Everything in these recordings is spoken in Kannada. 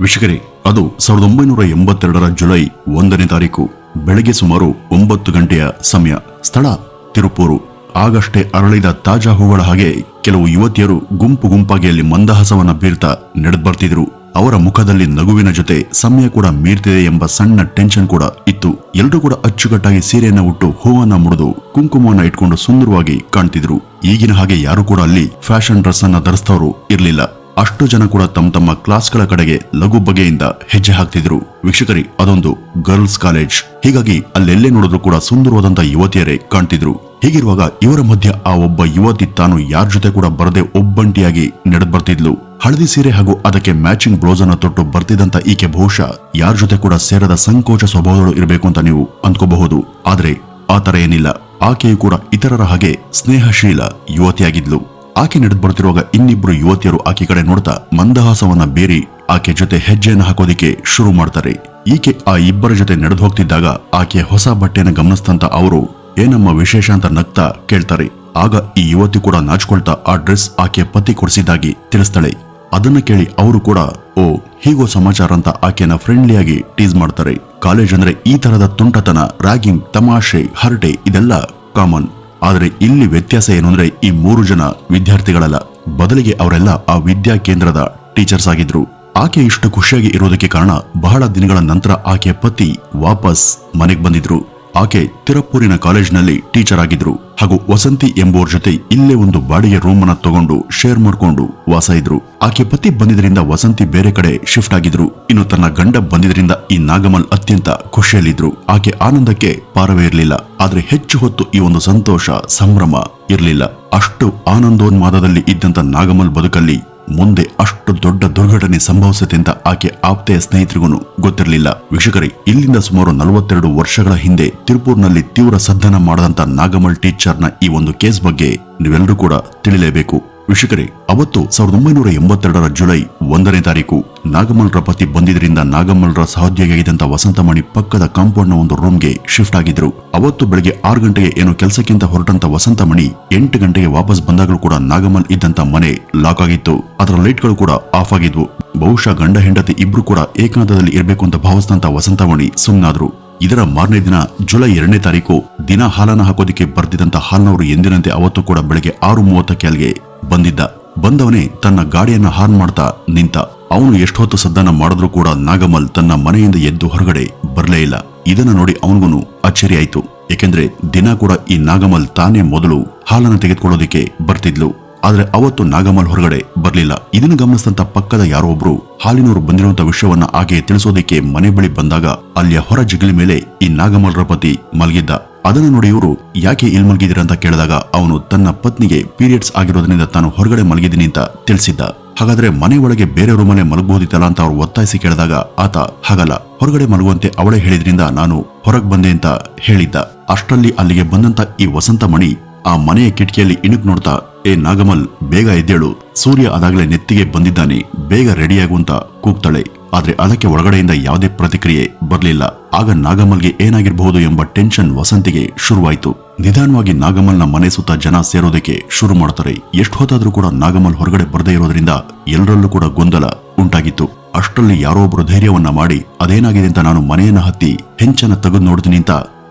ವಿಷಕರೇ ಅದು ಸಾವಿರದ ಒಂಬೈನೂರ ಎಂಬತ್ತೆರಡರ ಜುಲೈ ಒಂದನೇ ತಾರೀಕು, ಬೆಳಗ್ಗೆ ಸುಮಾರು ಒಂಬತ್ತು ಗಂಟೆಯ ಸಮಯ. ಸ್ಥಳ ತಿರುಪೂರು. ಆಗಷ್ಟೇ ಅರಳಿದ ತಾಜಾ ಹೂಗಳ ಹಾಗೆ ಕೆಲವು ಯುವತಿಯರು ಗುಂಪು ಗುಂಪಾಗಿ ಅಲ್ಲಿ ಮಂದಹಾಸವನ್ನ ಬೀರ್ತಾ ನಡೆದು ಬರ್ತಿದ್ರು ಅವರ ಮುಖದಲ್ಲಿ ನಗುವಿನ ಜೊತೆ ಸಮಯ ಕೂಡ ಮೀರ್ತಿದೆ ಎಂಬ ಸಣ್ಣ ಟೆನ್ಷನ್ ಕೂಡ ಇತ್ತು. ಎಲ್ಲರೂ ಕೂಡ ಅಚ್ಚುಕಟ್ಟಾಗಿ ಸೀರೆಯನ್ನ ಉಟ್ಟು ಹೂವನ್ನ ಮುಡಿದು ಕುಂಕುಮವನ್ನ ಇಟ್ಕೊಂಡು ಸುಂದರವಾಗಿ ಕಾಣ್ತಿದ್ರು. ಈಗಿನ ಹಾಗೆ ಯಾರು ಕೂಡ ಅಲ್ಲಿ ಫ್ಯಾಷನ್ ಡ್ರೆಸ್ ಅನ್ನ ಧರಿಸ್ತವರು ಇರ್ಲಿಲ್ಲ. ಅಷ್ಟು ಜನ ಕೂಡ ತಮ್ಮ ತಮ್ಮ ಕ್ಲಾಸ್ಗಳ ಕಡೆಗೆ ಲಘು ಬಗೆಯಿಂದ ಹೆಜ್ಜೆ ಹಾಕ್ತಿದ್ರು. ವೀಕ್ಷಕರಿ, ಅದೊಂದು ಗರ್ಲ್ಸ್ ಕಾಲೇಜ್. ಹೀಗಾಗಿ ಅಲ್ಲೆಲ್ಲೇ ನೋಡಿದ್ರು ಕೂಡ ಸುಂದರವಾದಂತಹ ಯುವತಿಯರೇ ಕಾಣ್ತಿದ್ರು. ಹೀಗಿರುವಾಗ ಇವರ ಮಧ್ಯೆ ಆ ಒಬ್ಬ ಯುವತಿ ತಾನು ಯಾರ ಜೊತೆ ಕೂಡ ಬರದೆ ಒಬ್ಬಂಟಿಯಾಗಿ ನಡೆದ್ ಬರ್ತಿದ್ಲು. ಹಳದಿ ಸೀರೆ ಹಾಗೂ ಅದಕ್ಕೆ ಮ್ಯಾಚಿಂಗ್ ಬ್ಲೌಸ್ ಅನ್ನ ತೊಟ್ಟು ಬರ್ತಿದ್ದಂತ ಈಕೆ ಬಹುಶಃ ಯಾರ ಜೊತೆ ಕೂಡ ಸೇರದ ಸಂಕೋಚ ಸ್ವಭಾವಗಳು ಇರಬೇಕು ಅಂತ ನೀವು ಅಂದ್ಕೋಬಹುದು. ಆದ್ರೆ ಆತರ ತರ ಏನಿಲ್ಲ. ಆಕೆಯು ಕೂಡ ಇತರರ ಹಾಗೆ ಸ್ನೇಹಶೀಲ ಯುವತಿಯಾಗಿದ್ಲು. ಆಕೆ ನಡೆದು ಬರುತ್ತಿರುವಾಗ ಇನ್ನಿಬ್ರು ಯುವತಿಯರು ಆಕೆ ಕಡೆ ನೋಡ್ತಾ ಮಂದಹಾಸವನ್ನ ಬೇರಿ ಆಕೆ ಜೊತೆ ಹೆಜ್ಜೆಯನ್ನು ಹಾಕೋದಿಕ್ಕೆ ಶುರು ಮಾಡ್ತಾರೆ. ಈಕೆ ಆ ಇಬ್ಬರ ಜೊತೆ ನಡೆದು ಹೋಗ್ತಿದ್ದಾಗ ಆಕೆಯ ಹೊಸ ಬಟ್ಟೆಯನ್ನು ಗಮನಿಸ್ತಂತ ಅವರು, ಏನಮ್ಮ ವಿಶೇಷ ಅಂತ ನಗ್ತಾ ಕೇಳ್ತಾರೆ. ಆಗ ಈ ಯುವತಿ ಕೂಡ ನಾಚಿಕೊಳ್ತಾ ಆ ಡ್ರೆಸ್ ಆಕೆ ಪತಿ ಕೊಡಿಸಿದ್ದಾಗಿ ತಿಳಿಸ್ತಾಳೆ. ಅದನ್ನ ಕೇಳಿ ಅವರು ಕೂಡ, ಓ, ಹೀಗೋ ಸಮಾಚಾರ ಅಂತ ಆಕೆನ ಫ್ರೆಂಡ್ಲಿಯಾಗಿ ಟೀಸ್ ಮಾಡ್ತಾರೆ. ಕಾಲೇಜ್ ಅಂದ್ರೆ ಈ ತರದ ತುಂಟತನ ರ್ಯಾಗಿಂಗ್ ತಮಾಷೆ, ಹರಟೆ ಇದೆಲ್ಲ ಕಾಮನ್ ಆದರೆ ಇಲ್ಲಿ ವ್ಯತ್ಯಾಸ ಏನು ಅಂದ್ರೆ ಈ ಮೂರು ಜನ ವಿದ್ಯಾರ್ಥಿಗಳಲ್ಲ. ಬದಲಿಗೆ ಅವರೆಲ್ಲ ಆ ವಿದ್ಯಾ ಕೇಂದ್ರದ ಟೀಚರ್ಸ್ ಆಗಿದ್ರು. ಆಕೆ ಇಷ್ಟು ಖುಷಿಯಾಗಿ ಇರೋದಕ್ಕೆ ಕಾರಣ ಬಹಳ ದಿನಗಳ ನಂತರ ಆಕೆಯ ಪತಿ ವಾಪಸ್ ಮನೆಗೆ ಬಂದಿದ್ರು. ಆಕೆ ತಿರುಪೂರಿನ ಕಾಲೇಜ್ನಲ್ಲಿ ಟೀಚರ್ ಆಗಿದ್ರು. ಹಾಗೂ ವಸಂತಿ ಎಂಬುವರ ಜೊತೆ ಇಲ್ಲೇ ಒಂದು ಬಾಡಿಗೆ ರೂಮ್ ಅನ್ನ ತಗೊಂಡು ಶೇರ್ ಮಾಡಿಕೊಂಡು ವಾಸ ಇದ್ರು. ಆಕೆ ಪತಿ ಬಂದಿದ್ರಿಂದ ವಸಂತಿ ಬೇರೆ ಕಡೆ ಶಿಫ್ಟ್ ಆಗಿದ್ರು. ಇನ್ನು ತನ್ನ ಗಂಡ ಬಂದಿದ್ರಿಂದ ಈ ನಾಗಮಲ್ ಅತ್ಯಂತ ಖುಷಿಯಲ್ಲಿದ್ರು. ಆಕೆ ಆನಂದಕ್ಕೆ ಪಾರವೇ ಇರಲಿಲ್ಲ. ಆದ್ರೆ ಹೆಚ್ಚು ಹೊತ್ತು ಈ ಒಂದು ಸಂತೋಷ, ಸಂಭ್ರಮ ಇರಲಿಲ್ಲ. ಅಷ್ಟು ಆನಂದೋನ್ಮಾದದಲ್ಲಿ ಇದ್ದಂತ ನಾಗಮಲ್ ಬದುಕಲ್ಲಿ ಮುಂದೆ ಅಷ್ಟು ದೊಡ್ಡ ದುರ್ಘಟನೆ ಸಂಭವಿಸುತ್ತೆ ಆಕೆ ಆಪ್ತೆಯ ಸ್ನೇಹಿತರಿಗೂ ಗೊತ್ತಿರಲಿಲ್ಲ. ವೀಕ್ಷಕರೇ, ಇಲ್ಲಿಂದ ಸುಮಾರು ನಲವತ್ತೆರಡು ವರ್ಷಗಳ ಹಿಂದೆ ತಿರುಪೂರ್ನಲ್ಲಿ ತೀವ್ರ ಸದ್ದನ ಮಾಡದಂತ ನಾಗಮಲ್ ಟೀಚರ್ನ ಈ ಒಂದು ಕೇಸ್ ಬಗ್ಗೆ ನೀವೆಲ್ಲರೂ ಕೂಡ ತಿಳಿಲೇಬೇಕು. ವೀಕ್ಷಕರೇ, ಅವತ್ತು ಸಾವಿರದ ಒಂಬೈನೂರ ಎಂಬತ್ತೆರಡರ ಜುಲೈ ಒಂದನೇ ತಾರೀಕು ನಾಗಮಲ್ರ ಪತಿ ಬಂದಿದ್ದರಿಂದ ನಾಗಮಲ್ರ ಸಹೋದ್ಯೋಗಿಯಾಗಿದ್ದಂಥ ವಸಂತಮಣಿ ಪಕ್ಕದ ಕಾಂಪೌಂಡ್ನ ಒಂದು ರೂಮ್ಗೆ ಶಿಫ್ಟ್ ಆಗಿದ್ರು ಅವತ್ತು ಬೆಳಗ್ಗೆ ಆರು ಗಂಟೆಗೆ ಏನು ಕೆಲಸಕ್ಕಿಂತ ಹೊರಟಂತ ವಸಂತಮಣಿ ಎಂಟು ಗಂಟೆಗೆ ವಾಪಸ್ ಬಂದಾಗಲೂ ಕೂಡ ನಾಗಮಲ್ ಇದ್ದಂತ ಮನೆ ಲಾಕ್ ಆಗಿತ್ತು. ಅದರ ಲೈಟ್ಗಳು ಕೂಡ ಆಫ್ ಆಗಿದ್ವು. ಬಹುಶಃ ಗಂಡ ಹೆಂಡತಿ ಇಬ್ರು ಕೂಡ ಏಕಾಂತದಲ್ಲಿ ಇರಬೇಕು ಅಂತ ಭಾವಿಸಿದಂತ ವಸಂತಮಣಿ ಸುಮ್ನಾದ್ರು. ಇದರ ಮಾರನೇ ದಿನ ಜುಲೈ ಎರಡನೇ ತಾರೀಕು ದಿನ ಹಾಲನ್ನ ಹಾಕೋದಿಕ್ಕೆ ಬರ್ತಿದ್ದಂತ ಹಾಲ್ನವರು ಎಂದಿನಂತೆ ಅವತ್ತು ಕೂಡ ಬೆಳಗ್ಗೆ ಆರು ಮೂವತ್ತಕ್ಕೆ ಅಲ್ಲಿಗೆ ಬಂದಿದ್ದ. ಬಂದವನೇ ತನ್ನ ಗಾಡಿಯನ್ನ ಹಾರ್ನ್ ಮಾಡ್ತಾ ನಿಂತ. ಅವನು ಎಷ್ಟೊತ್ತು ಸದ್ದನ ಮಾಡಿದ್ರೂ ಕೂಡ ನಾಗಮಲ್ ತನ್ನ ಮನೆಯಿಂದ ಎದ್ದು ಹೊರಗಡೆ ಬರಲೇ ಇಲ್ಲ. ಇದನ್ನ ನೋಡಿ ಅವನಿಗೂ ಅಚ್ಚರಿ ಆಯ್ತು ಏಕೆಂದ್ರೆ ದಿನ ಕೂಡ ಈ ನಾಗಮಲ್ ತಾನೇ ಮೊದಲು ಹಾಲನ್ನ ತೆಗೆದುಕೊಳ್ಳೋದಿಕ್ಕೆ ಬರ್ತಿದ್ಲು. ಆದ್ರೆ ಅವತ್ತು ನಾಗಮಲ್ ಹೊರಗಡೆ ಬರಲಿಲ್ಲ. ಇದನ್ನು ಗಮನಿಸಿದಂತ ಪಕ್ಕದ ಯಾರೋ ಒಬ್ರು ಹಾಲಿನವರು ಬಂದಿರುವಂತ ವಿಷಯವನ್ನ ಆಕೆ ತಿಳಿಸೋದಕ್ಕೆ ಮನೆ ಬಳಿ ಬಂದಾಗ ಅಲ್ಲಿಯ ಹೊರ ಜಗಲಿ ಮೇಲೆ ಈ ನಾಗಮಲ್ರ ಪತಿ ಮಲಗಿದ್ದ. ಅದನ್ನು ನೋಡಿ ಇವರು, ಯಾಕೆ ಇಲ್ಲಿ ಮಲಗಿದ್ದೀರ? ಅಂತ ಕೇಳಿದಾಗ ಅವನು ತನ್ನ ಪತ್ನಿಗೆ ಪೀರಿಯಡ್ಸ್ ಆಗಿರೋದ್ರಿಂದ ತಾನು ಹೊರಗಡೆ ಮಲಗಿದ್ದೀನಿ ಅಂತ ತಿಳಿಸಿದ್ದ. ಹಾಗಾದ್ರೆ ಮನೆ ಒಳಗೆ ಬೇರೆ ಮನೆ ಮಲಗಬಹುದಿತ್ತಲ್ಲ ಅಂತ ಅವರು ಒತ್ತಾಯಿಸಿ ಕೇಳಿದಾಗ ಆತ, ಹಾಗಲ್ಲ, ಹೊರಗಡೆ ಮಲಗುವಂತೆ ಅವಳೇ ಹೇಳಿದ್ರಿಂದ ನಾನು ಹೊರಗೆ ಬಂದೆ ಅಂತ ಹೇಳಿದ್ದ. ಅಷ್ಟರಲ್ಲಿ ಅಲ್ಲಿಗೆ ಬಂದಂತ ಈ ವಸಂತ ಮಣಿ ಆ ಮನೆಯ ಕಿಟಕಿಯಲ್ಲಿ ಇಣುಕ್ ನೋಡ್ತಾ, ಏ ನಾಗಮಲ್, ಬೇಗ ಎದ್ದೇಳು. ಸೂರ್ಯ ಅದಾಗಲೇ ನೆತ್ತಿಗೆ ಬಂದಿದ್ದಾನೆ. ಬೇಗ ರೆಡಿಯಾಗುವಂತ ಕೂಗ್ತಾಳೆ. ಆದ್ರೆ ಅದಕ್ಕೆ ಒಳಗಡೆಯಿಂದ ಯಾವುದೇ ಪ್ರತಿಕ್ರಿಯೆ ಬರಲಿಲ್ಲ. ಆಗ ನಾಗಮಲ್ಗೆ ಏನಾಗಿರಬಹುದು ಎಂಬ ಟೆನ್ಷನ್ ವಸಂತಿಗೆ ಶುರುವಾಯಿತು. ನಿಧಾನವಾಗಿ ನಾಗಮಲ್ನ ಮನೆ ಸುತ್ತ ಜನ ಸೇರೋದಕ್ಕೆ ಶುರು ಮಾಡ್ತಾರೆ. ಎಷ್ಟು ಹೊತ್ತಾದ್ರೂ ಕೂಡ ನಾಗಮಲ್ ಹೊರಗಡೆ ಬರದೇ ಇರೋದ್ರಿಂದ ಎಲ್ಲರಲ್ಲೂ ಕೂಡ ಗೊಂದಲ ಉಂಟಾಗಿತ್ತು. ಅಷ್ಟರಲ್ಲಿ ಯಾರೋ ಒಬ್ರು ಧೈರ್ಯವನ್ನ ಮಾಡಿ, ಅದೇನಾಗಿದೆ ಅಂತ ನಾನು ಮನೆಯನ್ನ ಹತ್ತಿ ಹೆಂಚನ ತೆಗೆದು ನೋಡ್ತೀನಿ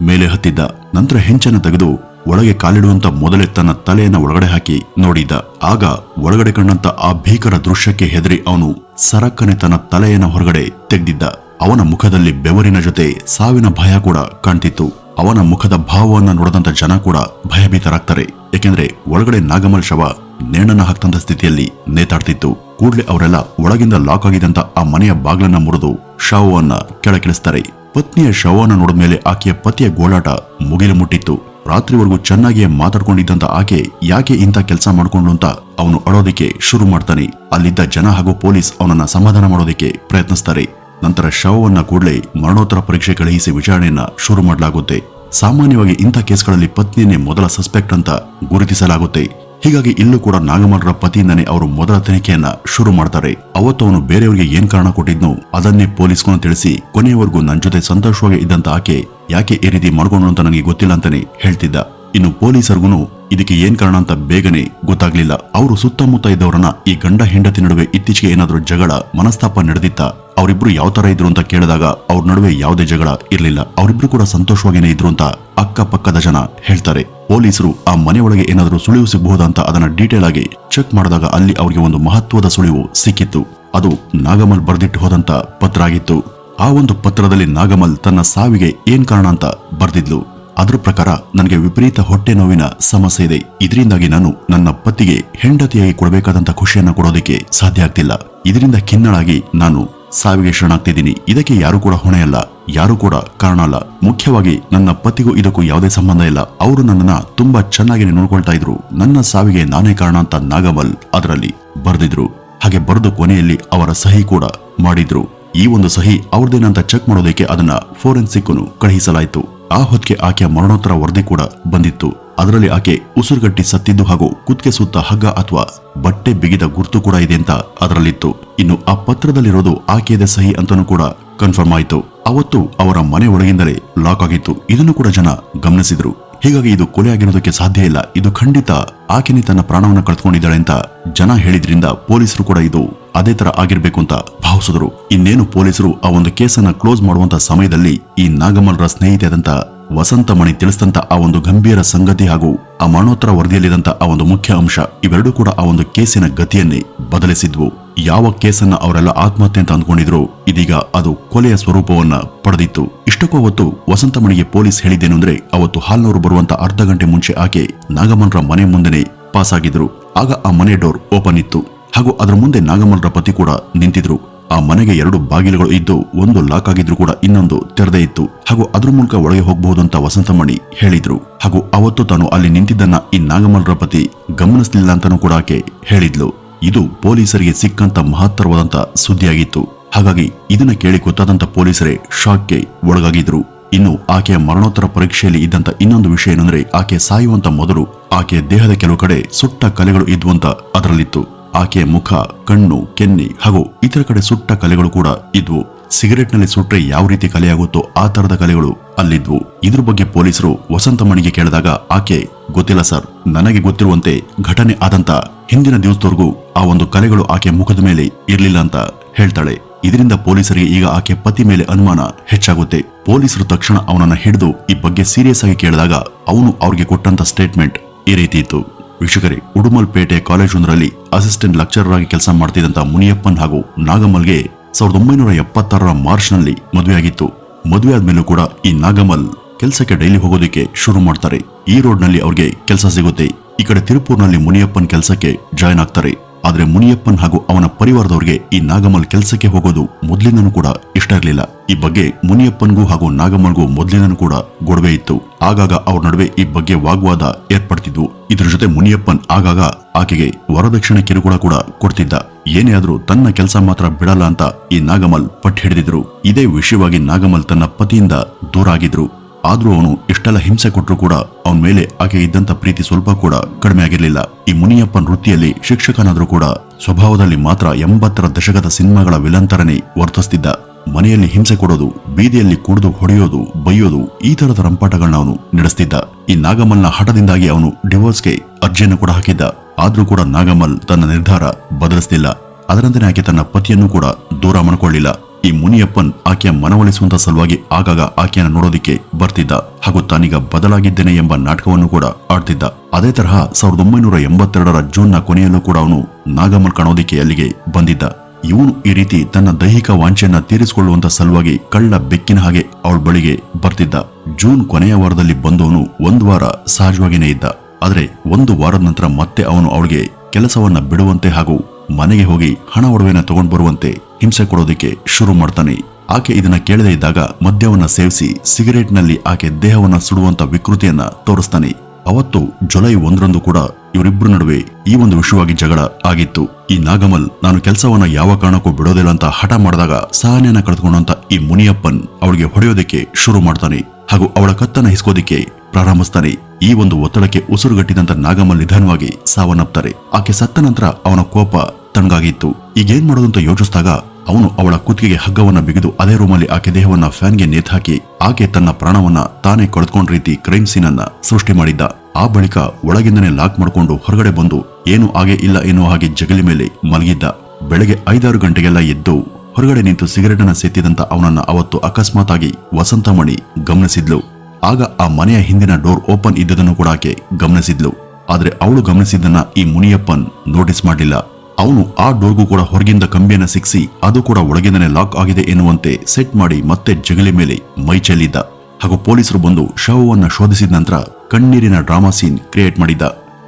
ಮೇಲೆ ಹತ್ತಿದ್ದ. ನಂತರ ಹೆಂಚನ ತೆಗೆದು ಒಳಗೆ ಕಾಲಿಡುವಂತ ಮೊದಲೇ ತನ್ನ ತಲೆಯನ್ನ ಒಳಗಡೆ ಹಾಕಿ ನೋಡಿದ. ಆಗ ಒಳಗಡೆ ಕಂಡಂತ ಆ ಭೀಕರ ದೃಶ್ಯಕ್ಕೆ ಹೆದರಿ ಅವನು ಸರಕ್ಕನೆ ತನ್ನ ತಲೆಯನ್ನ ಹೊರಗಡೆ ತೆಗೆದಿದ್ದ. ಅವನ ಮುಖದಲ್ಲಿ ಬೆವರಿನ ಜೊತೆ ಸಾವಿನ ಭಯ ಕೂಡ ಕಾಣ್ತಿತ್ತು. ಅವನ ಮುಖದ ಭಾವವನ್ನ ನೋಡದಂತ ಜನ ಕೂಡ ಭಯಭೀತರಾಗ್ತಾರೆ. ಏಕೆಂದ್ರೆ ಒಳಗಡೆ ನಾಗಮಲ್ ಶವ ನೇಣನ ಹಾಕ್ತಂತ ಸ್ಥಿತಿಯಲ್ಲಿ ನೇತಾಡ್ತಿತ್ತು. ಕೂಡ್ಲೆ ಅವರೆಲ್ಲ ಒಳಗಿಂದ ಲಾಕ್ ಆಗಿದಂತ ಆ ಮನೆಯ ಬಾಗಿಲನ್ನ ಮುರಿದು ಶವವನ್ನ ಕೆಳಕಿಳಿಸ್ತಾರೆ ಪತ್ನಿಯ ಶವವನ್ನು ನೋಡಿದ ಮೇಲೆ ಆಕೆಯ ಪತಿಯ ಗೋಳಾಟ ಮುಗಿಲು ಮುಟ್ಟಿತ್ತು. ರಾತ್ರಿವರೆಗೂ ಚೆನ್ನಾಗಿಯೇ ಮಾತಾಡ್ಕೊಂಡಿದ್ದಂತ ಆಕೆ ಯಾಕೆ ಇಂಥ ಕೆಲಸ ಮಾಡ್ಕೊಂಡು ಅಂತ ಅವನು ಅಳೋದಿಕ್ಕೆ ಶುರು ಮಾಡ್ತಾನೆ. ಅಲ್ಲಿದ್ದ ಜನ ಹಾಗೂ ಪೊಲೀಸ್ ಅವನನ್ನ ಸಮಾಧಾನ ಮಾಡೋದಿಕ್ಕೆ ಪ್ರಯತ್ನಿಸ್ತಾರೆ. ನಂತರ ಶವವನ್ನ ಕೂಡಲೇ ಮರಣೋತ್ತರ ಪರೀಕ್ಷೆ ಕಳುಹಿಸಿ ವಿಚಾರಣೆಯನ್ನ ಶುರು ಮಾಡಲಾಗುತ್ತೆ. ಸಾಮಾನ್ಯವಾಗಿ ಇಂಥ ಕೇಸ್ಗಳಲ್ಲಿ ಪತ್ನಿಯನ್ನೇ ಮೊದಲ ಸಸ್ಪೆಕ್ಟ್ ಅಂತ ಗುರುತಿಸಲಾಗುತ್ತೆ. ಹೀಗಾಗಿ ಇಲ್ಲೂ ಕೂಡ ನಾಗಮಲ್ರ ಪತಿಯಿಂದನೇ ಅವರು ಮೊದಲ ತನಿಖೆಯನ್ನ ಶುರು ಮಾಡ್ತಾರೆ. ಅವತ್ತು ಅವನು ಬೇರೆಯವರಿಗೆ ಏನ್ ಕಾರಣ ಕೊಟ್ಟಿದ್ನು ಅದನ್ನೇ ಪೊಲೀಸ್ಗೂ ತಿಳಿಸಿ, ಕೊನೆಯವರೆಗೂ ನನ್ನ ಜೊತೆ ಸಂತೋಷವಾಗಿ ಇದ್ದಂತ ಆಕೆ ಯಾಕೆ ಈ ರೀತಿ ಮಾಡ್ಕೊಂಡು ಅಂತ ನನಗೆ ಗೊತ್ತಿಲ್ಲ ಅಂತಾನೆ ಹೇಳ್ತಿದ್ದ. ಇನ್ನು ಪೊಲೀಸರಿಗೂ ಇದಕ್ಕೆ ಏನ್ ಕಾರಣ ಅಂತ ಬೇಗನೆ ಗೊತ್ತಾಗ್ಲಿಲ್ಲ. ಅವರು ಸುತ್ತಮುತ್ತ ಇದ್ದವರನ್ನ ಈ ಗಂಡ ಹೆಂಡತಿ ನಡುವೆ ಇತ್ತೀಚೆಗೆ ಏನಾದರೂ ಜಗಳ, ಮನಸ್ತಾಪ ನಡೆದಿತ್ತ, ಅವರಿಬ್ರು ಯಾವ ತರ ಇದ್ರು ಅಂತ ಕೇಳಿದಾಗ ಅವ್ರ ನಡುವೆ ಯಾವುದೇ ಜಗಳ ಇರಲಿಲ್ಲ. ಅವರಿಬ್ರು ಕೂಡ ಸಂತೋಷವಾಗಿನೇ ಇದ್ರು ಅಂತ ಅಕ್ಕಪಕ್ಕದ ಜನ ಹೇಳ್ತಾರೆ. ಪೊಲೀಸರು ಆ ಮನೆಯೊಳಗೆ ಏನಾದರೂ ಸುಳಿವು ಸಿಗಬಹುದು ಅಂತ ಅದನ್ನ ಡೀಟೇಲ್ ಆಗಿ ಚೆಕ್ ಮಾಡಿದಾಗ ಅಲ್ಲಿ ಅವರಿಗೆ ಒಂದು ಮಹತ್ವದ ಸುಳಿವು ಸಿಕ್ಕಿತ್ತು. ಅದು ನಾಗಮಲ್ ಬರೆದಿಟ್ಟು ಹೋದಂತ ಪತ್ರ ಆಗಿತ್ತು. ಆ ಒಂದು ಪತ್ರದಲ್ಲಿ ನಾಗಮಲ್ ತನ್ನ ಸಾವಿಗೆ ಏನ್ ಕಾರಣ ಅಂತ ಬರೆದಿದ್ಲು. ಅದರ ಪ್ರಕಾರ ನನಗೆ ವಿಪರೀತ ಹೊಟ್ಟೆ ನೋವಿನ ಸಮಸ್ಯೆ ಇದೆ. ಇದರಿಂದಾಗಿ ನಾನು ನನ್ನ ಪತಿಗೆ ಹೆಂಡತಿಯಾಗಿ ಕೊಡಬೇಕಾದಂತ ಖುಷಿಯನ್ನ ಕೊಡೋದಕ್ಕೆ ಸಾಧ್ಯ ಆಗ್ತಿಲ್ಲ. ಇದರಿಂದ ಖಿನ್ನಳಾಗಿ ನಾನು ಸಾವಿಗೆ ಶರಣಾಗ್ತಿದ್ದೀನಿ. ಇದಕ್ಕೆ ಯಾರು ಕೂಡ ಹೊಣೆ ಅಲ್ಲ ಯಾರು ಕೂಡ ಕಾರಣ ಅಲ್ಲ. ಮುಖ್ಯವಾಗಿ ನನ್ನ ಪತಿಗೂ ಇದಕ್ಕೂ ಯಾವುದೇ ಸಂಬಂಧ ಇಲ್ಲ. ಅವರು ನನ್ನನ್ನ ತುಂಬಾ ಚೆನ್ನಾಗಿ ನೋಡ್ಕೊಳ್ತಾ ಇದ್ರು. ನನ್ನ ಸಾವಿಗೆ ನಾನೇ ಕಾರಣ ಅಂತ ನಾಗಬಲ್ ಅದರಲ್ಲಿ ಬರೆದಿದ್ರು. ಹಾಗೆ ಬರೆದು ಕೊನೆಯಲ್ಲಿ ಅವರ ಸಹಿ ಕೂಡ ಮಾಡಿದ್ರು. ಈ ಒಂದು ಸಹಿ ಅವ್ರದೇನಂತ ಚೆಕ್ ಮಾಡೋದಕ್ಕೆ ಅದನ್ನ ಫೋರೆನ್ಸಿಕ್ ಕಳುಹಿಸಲಾಯಿತು. ಆ ಹೊತ್ತಿಗೆ ಆಕೆಯ ಮರಣೋತ್ತರ ವರದಿ ಕೂಡ ಬಂದಿತ್ತು. ಅದರಲ್ಲಿ ಆಕೆ ಉಸಿರುಗಟ್ಟಿ ಸತ್ತಿದ್ದು ಹಾಗೂ ಕುತ್ತಿಗೆ ಸುತ್ತ ಹಗ್ಗ ಅಥವಾ ಬಟ್ಟೆ ಬಿಗಿದ ಗುರ್ತು ಕೂಡ ಇದೆ ಅಂತ ಅದರಲ್ಲಿತ್ತು. ಇನ್ನು ಆ ಪತ್ರದಲ್ಲಿರೋದು ಆಕೆಯದ ಸಹಿ ಅಂತನೂ ಕೂಡ ಕನ್ಫರ್ಮ್ ಆಯಿತು. ಅವತ್ತು ಅವರ ಮನೆ ಒಳಗಿಂದಲೇ ಲಾಕ್ ಆಗಿತ್ತು. ಇದನ್ನು ಕೂಡ ಜನ ಗಮನಿಸಿದ್ರು. ಹೀಗಾಗಿ ಇದು ಕೊಲೆ ಆಗಿರೋದಕ್ಕೆ ಸಾಧ್ಯ ಇಲ್ಲ. ಇದು ಖಂಡಿತ ಆಕೆನೇ ತನ್ನ ಪ್ರಾಣವನ್ನ ಕಳೆದುಕೊಂಡಿದ್ದಾಳೆ ಅಂತ ಜನ ಹೇಳಿದ್ರಿಂದ ಪೊಲೀಸರು ಕೂಡ ಇದು ಅದೇ ತರ ಆಗಿರ್ಬೇಕು ಅಂತ ಭಾವಿಸಿದ್ರು. ಇನ್ನೇನು ಪೊಲೀಸರು ಆ ಒಂದು ಕೇಸನ್ನ ಕ್ಲೋಸ್ ಮಾಡುವಂತ ಸಮಯದಲ್ಲಿ ಈ ನಾಗಮಲ್ರ ಸ್ನೇಹಿತೆ ಆದಂತ ವಸಂತಮಣಿ ತಿಳಿಸಿದಂತ ಆ ಒಂದು ಗಂಭೀರ ಸಂಗತಿ ಹಾಗೂ ಆ ಮರಣೋತ್ತರ ವರದಿಯಲ್ಲಿದ್ದಂಥ ಆ ಒಂದು ಮುಖ್ಯ ಅಂಶ, ಇವೆರಡೂ ಕೂಡ ಆ ಒಂದು ಕೇಸಿನ ಗತಿಯನ್ನೇ ಬದಲಿಸಿದ್ವು. ಯಾವ ಕೇಸನ್ನ ಅವರೆಲ್ಲ ಆತ್ಮಹತ್ಯೆ ಅಂತ ಅಂದ್ಕೊಂಡಿದ್ರು, ಇದೀಗ ಅದು ಕೊಲೆಯ ಸ್ವರೂಪವನ್ನ ಪಡೆದಿತ್ತು. ಇಷ್ಟಕ್ಕೂ ಅವತ್ತು ವಸಂತಮಣಿಗೆ ಪೊಲೀಸ್ ಹೇಳಿದ್ದೇನು ಅಂದ್ರೆ, ಅವತ್ತು ಹಾಲ್ನವರು ಬರುವಂತ ಅರ್ಧ ಗಂಟೆ ಮುಂಚೆ ಆಕೆ ನಾಗಮನ್ರ ಮನೆ ಮುಂದೆನೆ ಪಾಸ್ ಆಗಿದ್ರು ಆಗ ಆ ಮನೆ ಡೋರ್ ಓಪನ್ ಇತ್ತು. ಹಾಗೂ ಅದರ ಮುಂದೆ ನಾಗಮಲ್ರ ಪತಿ ಕೂಡ ನಿಂತಿದ್ರು. ಆ ಮನೆಗೆ ಎರಡು ಬಾಗಿಲುಗಳು ಇದ್ದು ಒಂದು ಲಾಕ್ ಆಗಿದ್ರು ಕೂಡ ಇನ್ನೊಂದು ತೆರೆದೇ ಇತ್ತು. ಹಾಗೂ ಅದ್ರ ಮೂಲಕ ಒಳಗೆ ಹೋಗಬಹುದು ಅಂತ ವಸಂತಮಣಿ ಹೇಳಿದ್ರು. ಹಾಗೂ ಅವತ್ತು ತಾನು ಅಲ್ಲಿ ನಿಂತಿದ್ದನ್ನ ಈ ನಾಗಮಲ್ರ ಪತಿ ಗಮನಿಸಲಿಲ್ಲ ಅಂತಾನೂ ಕೂಡ ಆಕೆ ಹೇಳಿದ್ಲು. ಇದು ಪೊಲೀಸರಿಗೆ ಸಿಕ್ಕಂತ ಮಹತ್ತರವಾದಂತ ಸುದ್ದಿಯಾಗಿತ್ತು. ಹಾಗಾಗಿ ಇದನ್ನ ಕೇಳಿ ಗೊತ್ತಾದಂತ ಪೊಲೀಸರೇ ಶಾಕ್ಗೆ ಒಳಗಾಗಿದ್ರು. ಇನ್ನು ಆಕೆಯ ಮರಣೋತ್ತರ ಪರೀಕ್ಷೆಯಲ್ಲಿ ಇದ್ದಂತ ಇನ್ನೊಂದು ವಿಷಯ ಏನಂದ್ರೆ ಆಕೆ ಸಾಯುವಂತ ಮೊದಲು ಆಕೆಯ ದೇಹದ ಕೆಲವು ಕಡೆ ಸುಟ್ಟ ಕಲೆಗಳು ಇದ್ವಂತ ಅದರಲ್ಲಿತ್ತು. ಆಕೆಯ ಮುಖ, ಕಣ್ಣು, ಕೆನ್ನೆ ಹಾಗೂ ಇತರ ಕಡೆ ಸುಟ್ಟ ಕಲೆಗಳು ಕೂಡ ಇದ್ವು. ಸಿಗರೆಟ್ನಲ್ಲಿ ಸುಟ್ಟರೆ ಯಾವ ರೀತಿ ಕಲೆಯಾಗುತ್ತೋ ಆ ತರದ ಕಲೆಗಳು ಅಲ್ಲಿದ್ವು. ಇದ್ರ ಬಗ್ಗೆ ಪೊಲೀಸರು ವಸಂತಮಣಿಗೆ ಕೇಳಿದಾಗ, ಆಕೆ, ಗೊತ್ತಿಲ್ಲ ಸರ್. ನನಗೆ ಗೊತ್ತಿರುವಂತೆ ಘಟನೆ ಆದಂತ ಹಿಂದಿನ ದಿವಸದವರೆಗೂ ಆ ಒಂದು ಕಲೆಗಳು ಆಕೆ ಮುಖದ ಮೇಲೆ ಇರಲಿಲ್ಲ ಅಂತ ಹೇಳ್ತಾಳೆ. ಇದರಿಂದ ಪೊಲೀಸರಿಗೆ ಈಗ ಆಕೆ ಪತಿ ಮೇಲೆ ಅನುಮಾನ ಹೆಚ್ಚಾಗುತ್ತೆ. ಪೊಲೀಸರು ತಕ್ಷಣ ಅವನನ್ನ ಹಿಡಿದು ಈ ಬಗ್ಗೆ ಸೀರಿಯಸ್ ಆಗಿ ಕೇಳಿದಾಗ ಅವನು ಅವ್ರಿಗೆ ಕೊಟ್ಟಂತ ಸ್ಟೇಟ್ಮೆಂಟ್ ಈ ರೀತಿ ಇತ್ತು. ವೀಕ್ಷಕರೇ, ಉಡುಮಲ್ಪೇಟೆ ಕಾಲೇಜೊಂದರಲ್ಲಿ ಅಸಿಸ್ಟೆಂಟ್ ಲೆಕ್ಚರರ್ ಆಗಿ ಕೆಲಸ ಮಾಡ್ತಿದ್ದಂತ ಮುನಿಯಪ್ಪನ್ ಹಾಗೂ ನಾಗಮಲ್ಗೆ ಸಾವಿರದ ಒಂಬೈನೂರ ಎಪ್ಪತ್ತಾರರ ಮಾರ್ಚ್ನಲ್ಲಿ ಮದುವೆಯಾಗಿತ್ತು. ಮದುವೆ ಆದ್ಮೇಲೂ ಕೂಡ ಈ ನಾಗಮಲ್ ಕೆಲಸಕ್ಕೆ ಡೈಲಿ ಹೋಗೋದಕ್ಕೆ ಶುರು ಮಾಡ್ತಾರೆ. ಈ ರೋಡ್ನಲ್ಲಿ ಅವ್ರಿಗೆ ಕೆಲಸ ಸಿಗುತ್ತೆ. ಈ ಕಡೆ ತಿರುಪೂರ್ನಲ್ಲಿ ಮುನಿಯಪ್ಪನ್ ಕೆಲಸಕ್ಕೆ ಜಾಯ್ನ್ ಆಗ್ತಾರೆ. ಆದ್ರೆ ಮುನಿಯಪ್ಪನ್ ಹಾಗೂ ಅವನ ಪರಿವಾರದವರಿಗೆ ಈ ನಾಗಮಲ್ ಕೆಲಸಕ್ಕೆ ಹೋಗೋದು ಮೊದಲಿಂದನೂ ಕೂಡ ಇಷ್ಟ ಇರಲಿಲ್ಲ. ಈ ಬಗ್ಗೆ ಮುನಿಯಪ್ಪನ್ಗೂ ಹಾಗೂ ನಾಗಮ್ಮನ್ಗೂ ಮೊದಲಿನೂ ಕೂಡ ಗೊಡವೆ ಇತ್ತು. ಆಗಾಗ ಅವ್ರ ನಡುವೆ ಈ ಬಗ್ಗೆ ವಾಗ್ವಾದ ಏರ್ಪಡ್ತಿದ್ವು. ಇದ್ರ ಜೊತೆ ಮುನಿಯಪ್ಪನ್ ಆಗಾಗ ಆಕೆಗೆ ವರದಕ್ಷಿಣೆ ಕಿರುಕುಳ ಕೂಡ ಕೊಡ್ತಿದ್ದ. ಏನೇ ಆದ್ರೂ ತನ್ನ ಕೆಲಸ ಮಾತ್ರ ಬಿಡಲ್ಲ ಅಂತ ಈ ನಾಗಮಲ್ ಪಟ್ಟು ಹಿಡಿದಿದ್ರು. ಇದೇ ವಿಷಯವಾಗಿ ನಾಗಮಲ್ ತನ್ನ ಪತಿಯಿಂದ ದೂರ ಆಗಿದ್ರು. ಆದ್ರೂ ಅವನು ಇಷ್ಟೆಲ್ಲ ಹಿಂಸೆ ಕೊಟ್ಟರು ಕೂಡ ಅವನ ಮೇಲೆ ಆಕೆ ಇದ್ದಂತ ಪ್ರೀತಿ ಸ್ವಲ್ಪ ಕೂಡ ಕಡಿಮೆ ಆಗಿರಲಿಲ್ಲ. ಈ ಮುನಿಯಪ್ಪನ್ ವೃತ್ತಿಯಲ್ಲಿ ಶಿಕ್ಷಕನಾದ್ರೂ ಕೂಡ ಸ್ವಭಾವದಲ್ಲಿ ಮಾತ್ರ ಎಂಬತ್ತರ ದಶಕದ ಸಿನಿಮಾಗಳ ವಿಲಂತರನೇ ವರ್ತಿಸ್ತಿದ್ದ. ಮನೆಯಲ್ಲಿ ಹಿಂಸೆ ಕೊಡೋದು, ಬೀದಿಯಲ್ಲಿ ಕುಡಿದು ಹೊಡೆಯೋದು, ಬೈಯೋದು ಈ ತರದ ರಂಪಾಟಗಳನ್ನ ಅವನು ನಡೆಸ್ತಿದ್ದ. ಈ ನಾಗಮಲ್ನ ಹಠದಿಂದಾಗಿ ಅವನು ಡಿವೋರ್ಸ್ಗೆ ಅರ್ಜಿಯನ್ನು ಕೂಡ ಹಾಕಿದ್ದ. ಆದ್ರೂ ಕೂಡ ನಾಗಮಲ್ ತನ್ನ ನಿರ್ಧಾರ ಬದಲಿಸ್ತಿಲ್ಲ. ಅದರಂತೆಯೇ ಆಕೆ ತನ್ನ ಪತಿಯನ್ನು ಕೂಡ ದೂರ ಮಾಡಿಕೊಳ್ಳಿಲ್ಲ. ಈ ಮುನಿಯಪ್ಪನ್ ಆಕೆಯ ಮನವೊಲಿಸುವಂತ ಸಲುವಾಗಿ ಆಗಾಗ ಆಕೆಯನ್ನು ನೋಡೋದಿಕ್ಕೆ ಬರ್ತಿದ್ದ. ಹಾಗೂ ತಾನೀಗ ಬದಲಾಗಿದ್ದೇನೆ ಎಂಬ ನಾಟಕವನ್ನು ಕೂಡ ಆಡ್ತಿದ್ದ. ಅದೇ ತರಹ ಸಾವಿರದ ಒಂಬೈನೂರ ಎಂಬತ್ತೆರಡರ ಜೂನ್ನ ಕೊನೆಯಲ್ಲೂ ಕೂಡ ಅವನು ನಾಗಮಲ್ ಕಾಣೋದಿಕ್ಕೆ ಅಲ್ಲಿಗೆ ಬಂದಿದ್ದ. ಇವನು ಈ ರೀತಿ ತನ್ನ ದೈಹಿಕ ವಾಂಛೆಯನ್ನ ತೀರಿಸಿಕೊಳ್ಳುವಂತ ಸಲುವಾಗಿ ಕಳ್ಳ ಬೆಕ್ಕಿನ ಹಾಗೆ ಅವಳ ಬಳಿಗೆ ಬರ್ತಿದ್ದ. ಜೂನ್ ಕೊನೆಯ ವಾರದಲ್ಲಿ ಬಂದವನು ಒಂದು ವಾರ ಸಹಜವಾಗಿನೇ ಇದ್ದ. ಆದರೆ ಒಂದು ವಾರದ ನಂತರ ಮತ್ತೆ ಅವನು ಅವಳಿಗೆ ಕೆಲಸವನ್ನ ಬಿಡುವಂತೆ ಹಾಗೂ ಮನೆಗೆ ಹೋಗಿ ಹಣ ಒಡವೆಯನ್ನ ತಗೊಂಡು ಬರುವಂತೆ ಹಿಂಸೆ ಕೊಡೋದಕ್ಕೆ ಶುರು ಮಾಡ್ತಾನೆ. ಆಕೆ ಇದನ್ನ ಕೇಳದೇ ಇದ್ದಾಗ ಮದ್ಯವನ್ನ ಸೇವಿಸಿ ಸಿಗರೇಟ್ನಲ್ಲಿ ಆಕೆ ದೇಹವನ್ನ ಸುಡುವಂತ ವಿಕೃತಿಯನ್ನ ತೋರಿಸ್ತಾನೆ. ಅವತ್ತು ಜುಲೈ ಒಂದರಂದು ಕೂಡ ಇವರಿಬ್ಬರ ನಡುವೆ ಈ ಒಂದು ವಿಷಯವಾಗಿ ಜಗಳ ಆಗಿತ್ತು. ಈ ನಾಗಮಲ್ ನಾನು ಕೆಲಸವನ್ನ ಯಾವ ಕಾರಣಕ್ಕೂ ಬಿಡೋದಿಲ್ಲ ಅಂತ ಹಠ ಮಾಡಿದಾಗ ಸಹನೆಯನ್ನ ಕಳೆದುಕೊಂಡಂತ ಈ ಮುನಿಯಪ್ಪನ್ ಅವಳಿಗೆ ಹೊಡೆಯೋದಕ್ಕೆ ಶುರು ಮಾಡ್ತಾನೆ ಹಾಗೂ ಅವಳ ಕತ್ತನ್ನ ಹಿಸ್ಕೋದಿಕ್ಕೆ ಪ್ರಾರಂಭಿಸ್ತಾನೆ. ಈ ಒಂದು ಒತ್ತಡಕ್ಕೆ ಉಸಿರುಗಟ್ಟಿದಂತ ನಾಗಮಲ್ ನಿಧಾನವಾಗಿ ಸಾವನ್ನಪ್ತಾರೆ. ಆಕೆ ಸತ್ತ ನಂತರ ಅವನ ಕೋಪ ತಣ್ಣಗಾಗಿತ್ತು. ಈಗೇನ್ ಮಾಡೋದಂತ ಯೋಚಿಸಿದಾಗ ಅವನು ಅವಳ ಕುತ್ತಿಗೆಗೆ ಹಗ್ಗವನ್ನ ಬಿಗಿದು ಅದೇ ರೂಮಲ್ಲಿ ಆಕೆ ದೇಹವನ್ನ ಫ್ಯಾನ್ಗೆ ನೇತಾಕಿ ಆಕೆ ತನ್ನ ಪ್ರಾಣವನ್ನ ತಾನೇ ಕಳೆದುಕೊಂಡ ರೀತಿ ಕ್ರೈಮ್ ಸೀನ್ ಅನ್ನ ಸೃಷ್ಟಿ ಮಾಡಿದ್ದ. ಆ ಬಳಿಕ ಒಳಗಿಂದನೇ ಲಾಕ್ ಮಾಡಿಕೊಂಡು ಹೊರಗಡೆ ಬಂದು, ಏನು ಹಾಗೆ ಇಲ್ಲ ಎನ್ನುವ ಹಾಗೆ ಜಗಲಿ ಮೇಲೆ ಮಲಗಿದ್ದ. ಬೆಳಗ್ಗೆ ಐದಾರು ಗಂಟೆಗೆಲ್ಲ ಎದ್ದು ಹೊರಗಡೆ ನಿಂತು ಸಿಗರೇಟನ್ನು ಸೇತಿದಂತ ಅವನನ್ನ ಅವತ್ತು ಅಕಸ್ಮಾತಾಗಿ ವಸಂತಮಣಿ ಗಮನಿಸಿದ್ಲು. ಆಗ ಆ ಮನೆಯ ಹಿಂದಿನ ಡೋರ್ ಓಪನ್ ಇದ್ದದನ್ನು ಕೂಡ ಆಕೆ ಗಮನಿಸಿದ್ಲು. ಆದ್ರೆ ಅವಳು ಗಮನಿಸಿದ್ದನ್ನ ಈ ಮುನಿಯಪ್ಪನ್ ನೋಟಿಸ್ ಮಾಡಲಿಲ್ಲ. ಅವನು ಆ ಡೋರ್ಗೂ ಕೂಡ ಹೊರಗಿಂದ ಕಂಬಿಯನ್ನ ಸಿಕ್ಸಿ ಅದು ಕೂಡ ಒಳಗಿಂದನೇ ಲಾಕ್ ಆಗಿದೆ ಎನ್ನುವಂತೆ ಸೆಟ್ ಮಾಡಿ ಮತ್ತೆ ಜಗಲಿ ಮೇಲೆ ಮೈ ಚೆಲ್ಲಿದ್ದ. ಹಾಗೂ ಪೊಲೀಸರು ಬಂದು ಶವವನ್ನು ಶೋಧಿಸಿದ ನಂತರ ಕಣ್ಣೀರಿನ ಡ್ರಾಮಾ ಸೀನ್ ಕ್ರಿಯೇಟ್ ಮಾಡಿದ್ದ.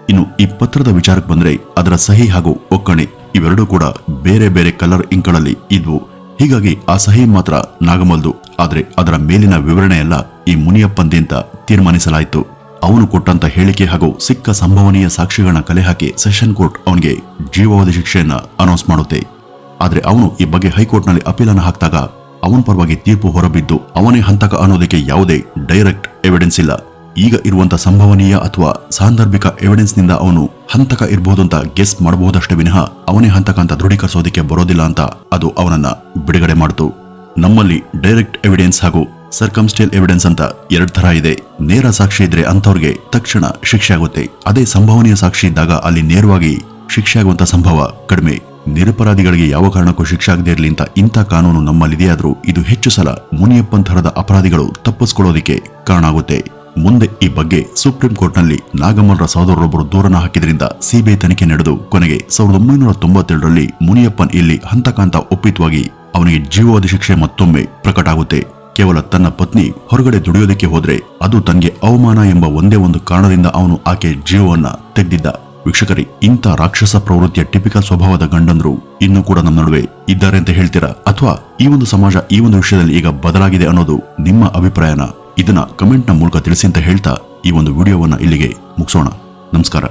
ಇನ್ನು ಈ ಪತ್ರದ ವಿಚಾರಕ್ಕೆ ಬಂದ್ರೆ ಅದರ ಸಹಿ ಹಾಗೂ ಒಕ್ಕಣೆ ಇವೆರಡೂ ಕೂಡ ಬೇರೆ ಬೇರೆ ಕಲರ್ ಇಂಕ್ಗಳಲ್ಲಿ ಇದ್ವು. ಹೀಗಾಗಿ ಆ ಸಹಿ ಮಾತ್ರ ನಾಗಮಲ್ದು. ಆದ್ರೆ ಅದರ ಮೇಲಿನ ವಿವರಣೆ ಎಲ್ಲ ಈ ಮುನಿಯಪ್ಪಂದೆ ಅಂತ ತೀರ್ಮಾನಿಸಲಾಯಿತು. ಅವನು ಕೊಟ್ಟಂತ ಹೇಳಿಕೆ ಹಾಗೂ ಸಿಕ್ಕ ಸಂಭವನೀಯ ಸಾಕ್ಷಿಗಳನ್ನ ಕಲೆ ಹಾಕಿ ಸೆಷನ್ ಕೋರ್ಟ್ ಅವನಿಗೆ ಜೀವಾವಧಿ ಶಿಕ್ಷೆಯನ್ನ ಅನೌನ್ಸ್ ಮಾಡುತ್ತೆ. ಆದ್ರೆ ಅವನು ಈ ಬಗ್ಗೆ ಹೈಕೋರ್ಟ್ನಲ್ಲಿ ಅಪೀಲನ್ನು ಹಾಕಿದಾಗ ಅವನ ಪರವಾಗಿ ತೀರ್ಪು ಹೊರಬಿದ್ದು ಅವನೇ ಹಂತಕ ಅನ್ನೋದಕ್ಕೆ ಯಾವುದೇ ಡೈರೆಕ್ಟ್ ಎವಿಡೆನ್ಸ್ ಇಲ್ಲ. ಈಗ ಇರುವಂತ ಸಂಭವನೀಯ ಅಥವಾ ಸಾಂದರ್ಭಿಕ ಎವಿಡೆನ್ಸ್ನಿಂದ ಅವನು ಹಂತಕ ಇರಬಹುದು ಅಂತ ಗೆಸ್ ಮಾಡಬಹುದಷ್ಟೇ ವಿನಃ ಅವನೇ ಹಂತಕ ಅಂತ ದೃಢೀಕರಿಸೋದಕ್ಕೆ ಬರೋದಿಲ್ಲ ಅಂತ ಅದು ಅವನನ್ನ ಬಿಡುಗಡೆ ಮಾಡಿತು. ನಮ್ಮಲ್ಲಿ ಡೈರೆಕ್ಟ್ ಎವಿಡೆನ್ಸ್ ಹಾಗೂ ಸರ್ಕಮ್ಸ್ಟೇಲ್ ಎವಿಡೆನ್ಸ್ ಅಂತ ಎರಡು ತರ ಇದೆ. ನೇರ ಸಾಕ್ಷಿ ಇದ್ರೆ ಅಂತವ್ರಿಗೆ ತಕ್ಷಣ ಶಿಕ್ಷೆ ಆಗುತ್ತೆ. ಅದೇ ಸಂಭವನೀಯ ಸಾಕ್ಷಿ ಇದ್ದಾಗ ಅಲ್ಲಿ ನೇರವಾಗಿ ಶಿಕ್ಷೆ ಆಗುವಂತ ಸಂಭವ ಕಡಿಮೆ. ನಿರಪರಾಧಿಗಳಿಗೆ ಯಾವ ಕಾರಣಕ್ಕೂ ಶಿಕ್ಷೆ ಆಗದೇ ಇರಲಿ ಅಂತ ಇಂಥ ಕಾನೂನು ನಮ್ಮಲ್ಲಿದೆಯಾದರೂ ಇದು ಹೆಚ್ಚು ಸಲ ಮುನಿಯಪ್ಪನ್ ಥರದ ಅಪರಾಧಿಗಳು ತಪ್ಪಿಸ್ಕೊಳ್ಳೋದಿಕ್ಕೆ ಕಾರಣ ಆಗುತ್ತೆ. ಮುಂದೆ ಈ ಬಗ್ಗೆ ಸುಪ್ರೀಂ ಕೋರ್ಟ್ನಲ್ಲಿ ನಾಗಮಲ್ರ ಸಹೋದರರೊಬ್ಬರು ದೂರನ ಹಾಕಿದ್ರಿಂದ ಸಿಬಿಐ ತನಿಖೆ ನಡೆದು ಕೊನೆಗೆ ಸಾವಿರದ ಒಂಬೈನೂರ ತೊಂಬತ್ತೇಳರಲ್ಲಿ ಮುನಿಯಪ್ಪನ್ ಇಲ್ಲಿ ಹಂತಕಾಂತ ಒಪ್ಪಿತವಾಗಿ ಅವನಿಗೆ ಜೀವಾವಧಿ ಶಿಕ್ಷೆ ಮತ್ತೊಮ್ಮೆ ಪ್ರಕಟ ಆಗುತ್ತೆ. ಕೇವಲ ತನ್ನ ಪತ್ನಿ ಹೊರಗಡೆ ದುಡಿಯೋದಕ್ಕೆ ಹೋದ್ರೆ ಅದು ತನಗೆ ಅವಮಾನ ಎಂಬ ಒಂದೇ ಒಂದು ಕಾರಣದಿಂದ ಅವನು ಆಕೆ ಜೀವವನ್ನ ತೆಗೆದಿದ್ದ. ವೀಕ್ಷಕರಿ, ಇಂಥ ರಾಕ್ಷಸ ಪ್ರವೃತ್ತಿಯ ಟಿಪಿಕಲ್ ಸ್ವಭಾವದ ಗಂಡಂದ್ರು ಇನ್ನೂ ಕೂಡ ನಮ್ಮ ನಡುವೆ ಇದ್ದಾರೆ ಅಂತ ಹೇಳ್ತೀರಾ? ಅಥವಾ ಈ ಒಂದು ಸಮಾಜ ಈ ಒಂದು ವಿಷಯದಲ್ಲಿ ಈಗ ಬದಲಾಗಿದೆ ಅನ್ನೋದು ನಿಮ್ಮ ಅಭಿಪ್ರಾಯನ? ಇದನ್ನ ಕಮೆಂಟ್ನ ಮೂಲಕ ತಿಳಿಸಿ ಅಂತ ಹೇಳ್ತಾ ಈ ಒಂದು ವಿಡಿಯೋವನ್ನ ಇಲ್ಲಿಗೆ ಮುಗಿಸೋಣ. ನಮಸ್ಕಾರ.